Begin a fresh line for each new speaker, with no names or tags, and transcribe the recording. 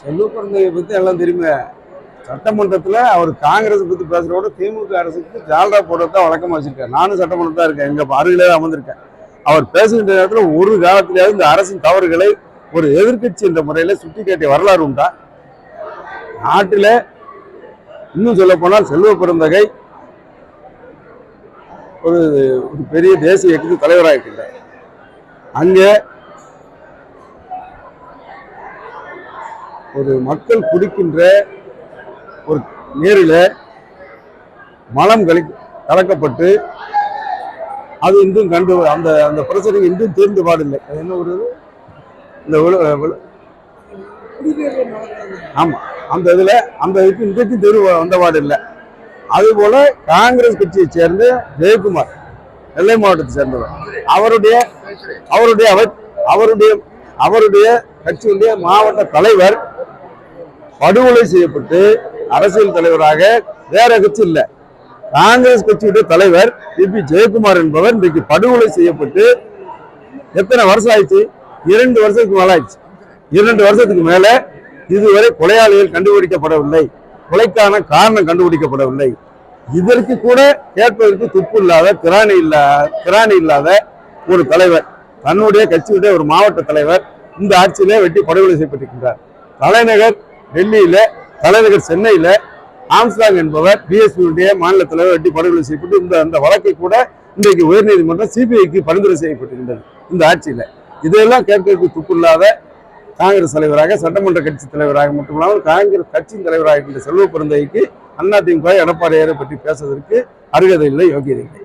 செல்வ பிறந்தவை பத்தி எல்லாம் தெரியுமே. சட்டமன்றத்தில் அவர் காங்கிரஸ் பத்தி பேசுறதோட திமுக அரசுக்கு ஜால்ரா போடுறதா வழக்கமா வச்சுருக்கேன் நானும் சட்டமன்றத்தில் தான் இருக்கேன். எங்க அருகிலே அமர்ந்திருக்கேன். அவர் பேசுகின்ற நேரத்தில் ஒரு காலத்திலேயாவது இந்த அரசின் தவறுகளை ஒரு எதிர்க்கட்சி என்ற முறையில சுட்டிக்காட்டிய வரலாறு உண்டா? நாட்டில் இன்னும் சொல்ல போனால் செல்வ பிறந்தகை ஒரு ஒரு பெரிய தேசிய இயக்கத்துக்கு தலைவராக இருக்கின்றார். அங்கே ஒரு மக்கள் குடிக்கின்ற ஒரு நீரில் மலம் கலி கலக்கப்பட்டு அது இன்றும் கண்டு அந்த அந்த பிரச்சனை இன்றும் தீர்ந்து பாடில்லை. அது என்ன ஒரு இந்த ஆமாம் அந்த இதில் அந்த இதுக்கு இன்றைக்கும் தெரு வந்த பாடு இல்லை அதுபோல காங்கிரஸ் கட்சியை சேர்ந்த ஜெயக்குமார் நெல்லை மாவட்டத்தை சேர்ந்தவர். அவருடைய அவருடைய அவர் அவருடைய அவருடைய கட்சியுடைய மாவட்ட தலைவர் படுகொலை செய்யப்பட்டு அரசியல் தலைவராக வேற கட்சி இல்லை. காங்கிரஸ் கட்சியுடைய தலைவர் பி. ஜெயக்குமார் என்பவர் இன்றைக்கு படுகொலை செய்யப்பட்டு எத்தனை வருஷம் ஆயிடுச்சு? இரண்டு வருஷத்துக்கு மேல ஆயிடுச்சு. இரண்டு வருஷத்துக்கு மேல இதுவரை கொலையாளிகள் கண்டுபிடிக்கப்படவில்லை. கொலைக்கான காரணம் கண்டுபிடிக்கப்படவில்லை. இதற்கு கூட கேட்பதற்கு துப்பு இல்லாத திராணி இல்லாத திராணி இல்லாத ஒரு தலைவர் தன்னுடைய கட்சியுடைய ஒரு மாவட்ட தலைவர் இந்த ஆட்சியிலே வெட்டி படுகொலை செய்யப்பட்டிருக்கின்றார். தலைநகர் டெல்லியில தலைநகர் சென்னையில ஆம்ஸ்டாங் என்பவர் பிஎஸ்பியுடைய மாநில தலைவர் வெட்டி படுகொலை செய்யப்பட்டு இந்த அந்த வழக்கை கூட இன்றைக்கு உயர்நீதிமன்றம் சிபிஐக்கு பரிந்துரை செய்யப்பட்டிருந்தது இந்த ஆட்சியில. இதையெல்லாம் கேட்கறதுக்கு துப்பு இல்லாத காங்கிரஸ் தலைவராக சட்டமன்ற கட்சி தலைவராக மட்டுமில்லாமல் காங்கிரஸ் கட்சியின் தலைவராக இருக்கின்ற செல்வ பெருந்தைக்கு அதிமுக எடப்பாடியாரை பற்றி பேசுவதற்கு அருகதை இல்லை யோகியதை இல்லை.